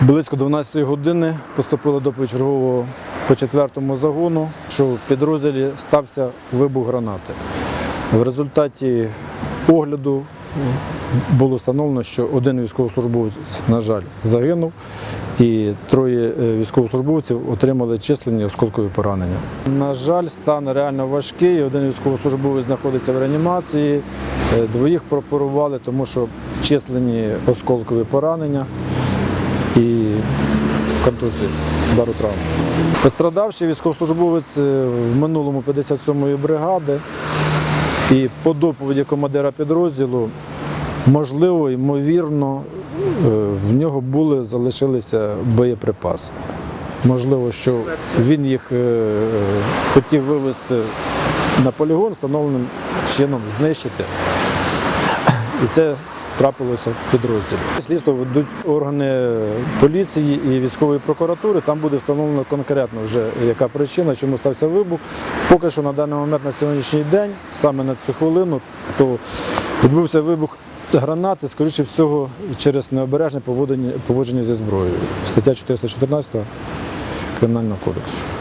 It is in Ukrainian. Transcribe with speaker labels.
Speaker 1: Близько 12 години поступило доповідь чергового по четвертому загону, що в підрозділі стався вибух гранати. В результаті огляду було встановлено, що один військовослужбовець, на жаль, загинув, і троє е, військовослужбовців отримали численні осколкові поранення. На жаль, стан реально важкий. Один військовослужбовець знаходиться в реанімації, е, двоїх прооперували, тому що численні осколкові поранення і контузії, удару травм. Пострадавший військовослужбовець е, в минулому 57-ї бригади. І по доповіді командира підрозділу, можливо, ймовірно, е, в нього були, залишилися боєприпаси. Можливо, що він їх е, хотів вивезти на полігон, встановленим чином знищити. І це трапилося в підрозділі. Слідство ведуть органи поліції і військової прокуратури. Там буде встановлено конкретно вже яка причина, чому стався вибух. Поки що на даний момент на сьогоднішній день, саме на цю хвилину, то відбувся вибух гранати, скоріше всього, через необережне поводження, зі зброєю. Стаття 414 Кримінального кодексу.